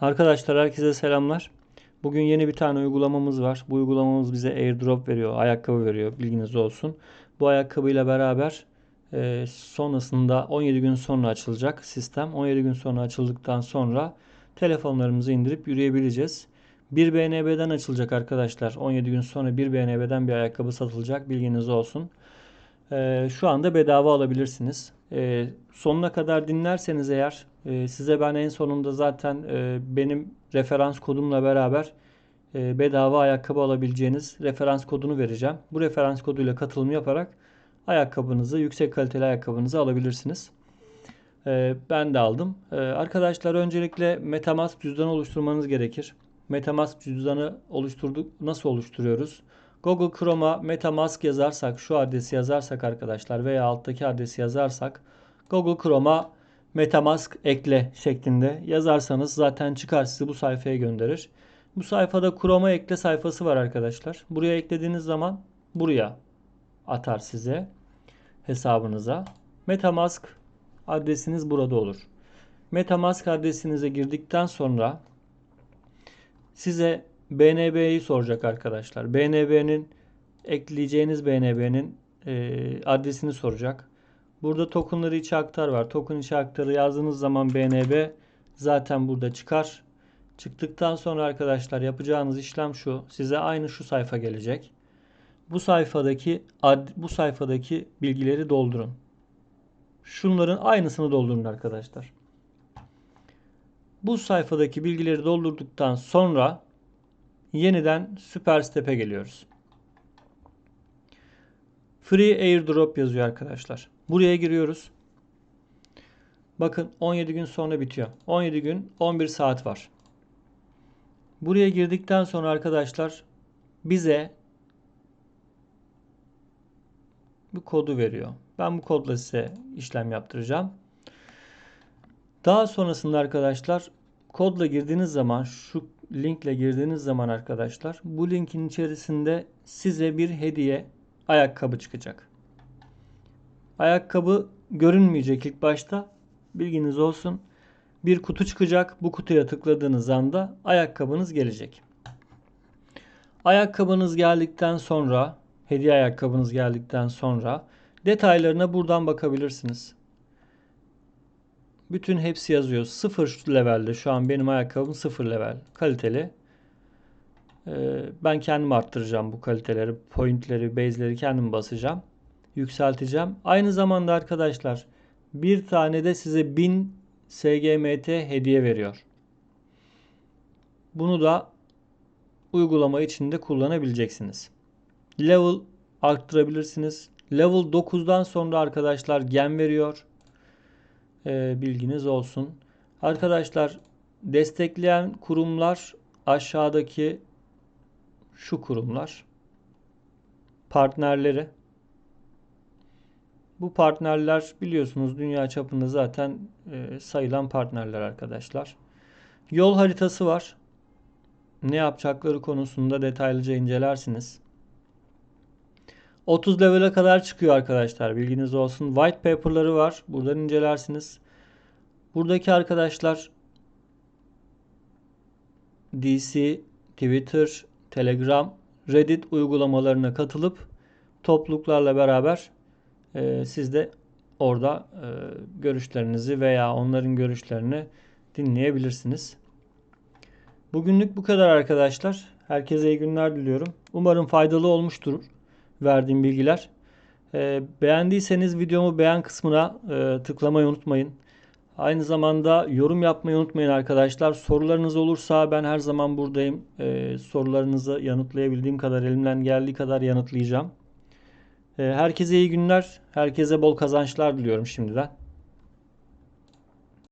Arkadaşlar herkese selamlar. Bugün yeni bir tane uygulamamız var. Bu uygulamamız bize airdrop veriyor, ayakkabı veriyor. Bilginiz olsun. Bu ayakkabıyla beraber e, sonrasında 17 gün sonra açılacak sistem. 17 gün sonra açıldıktan sonra telefonlarımızı indirip yürüyebileceğiz. 1 BNB'den açılacak arkadaşlar. 17 gün sonra 1 BNB'den bir ayakkabı satılacak. Bilginiz olsun. E, şu anda bedava alabilirsiniz. E, sonuna kadar dinlerseniz eğer e, size ben en sonunda zaten e, benim referans kodumla beraber e, bedava ayakkabı alabileceğiniz referans kodunu vereceğim. Bu referans koduyla katılım yaparak ayakkabınızı, yüksek kaliteli ayakkabınızı alabilirsiniz. E, ben de aldım. Arkadaşlar öncelikle MetaMask cüzdanı oluşturmanız gerekir. MetaMask cüzdanı oluşturduk. Nasıl oluşturuyoruz? Google Chrome'a MetaMask yazarsak, şu adresi yazarsak arkadaşlar veya alttaki adresi yazarsak Google Chrome'a MetaMask ekle şeklinde yazarsanız zaten çıkar sizi bu sayfaya gönderir. Bu sayfada Chrome'a ekle sayfası var arkadaşlar. Buraya eklediğiniz zaman buraya atar size hesabınıza. MetaMask adresiniz burada olur. MetaMask adresinize girdikten sonra size BNB'yi soracak arkadaşlar. BNB'nin ekleyeceğiniz BNB'nin e, adresini soracak. Burada tokenları içe aktar var. Token içe aktarı yazdığınız zaman BNB zaten burada çıkar. Çıktıktan sonra arkadaşlar yapacağınız işlem şu. Size aynı şu sayfa gelecek. Bu sayfadaki ad, bu sayfadaki bilgileri doldurun. Şunların aynısını doldurun arkadaşlar. Bu sayfadaki bilgileri doldurduktan sonra yeniden Super Step'e geliyoruz. Free Airdrop yazıyor arkadaşlar. Buraya giriyoruz. Bakın 17 gün sonra bitiyor. 17 gün 11 saat var. Buraya girdikten sonra arkadaşlar bize bu kodu veriyor. Ben bu kodla size işlem yaptıracağım. Daha sonrasında arkadaşlar kodla girdiğiniz zaman şu linkle girdiğiniz zaman arkadaşlar bu linkin içerisinde size bir hediye ayakkabı çıkacak. Ayakkabı görünmeyecek ilk başta. Bilginiz olsun. Bir kutu çıkacak. Bu kutuya tıkladığınız anda ayakkabınız gelecek. Ayakkabınız geldikten sonra, hediye ayakkabınız geldikten sonra detaylarına buradan bakabilirsiniz. Bütün hepsi yazıyor. Sıfır levelde şu an benim ayakkabım sıfır level. Kaliteli. Ee, ben kendim arttıracağım bu kaliteleri, pointleri, base'leri kendim basacağım. Yükselteceğim. Aynı zamanda arkadaşlar bir tane de size 1000 SGMT hediye veriyor. Bunu da uygulama içinde kullanabileceksiniz. Level arttırabilirsiniz. Level 9'dan sonra arkadaşlar gem veriyor. Ee, bilginiz olsun. Arkadaşlar destekleyen kurumlar aşağıdaki şu kurumlar partnerleri bu partnerler biliyorsunuz dünya çapında zaten e, sayılan partnerler arkadaşlar. Yol haritası var. Ne yapacakları konusunda detaylıca incelersiniz. 30 level'e kadar çıkıyor arkadaşlar. Bilginiz olsun. White paper'ları var. Buradan incelersiniz. Buradaki arkadaşlar DC, Twitter, Telegram, Reddit uygulamalarına katılıp topluluklarla beraber e, siz de orada e, görüşlerinizi veya onların görüşlerini dinleyebilirsiniz. Bugünlük bu kadar arkadaşlar. Herkese iyi günler diliyorum. Umarım faydalı olmuştur verdiğim bilgiler. E, beğendiyseniz videomu beğen kısmına e, tıklamayı unutmayın. Aynı zamanda yorum yapmayı unutmayın arkadaşlar. Sorularınız olursa ben her zaman buradayım. Ee, sorularınızı yanıtlayabildiğim kadar, elimden geldiği kadar yanıtlayacağım. Ee, herkese iyi günler. Herkese bol kazançlar diliyorum şimdiden.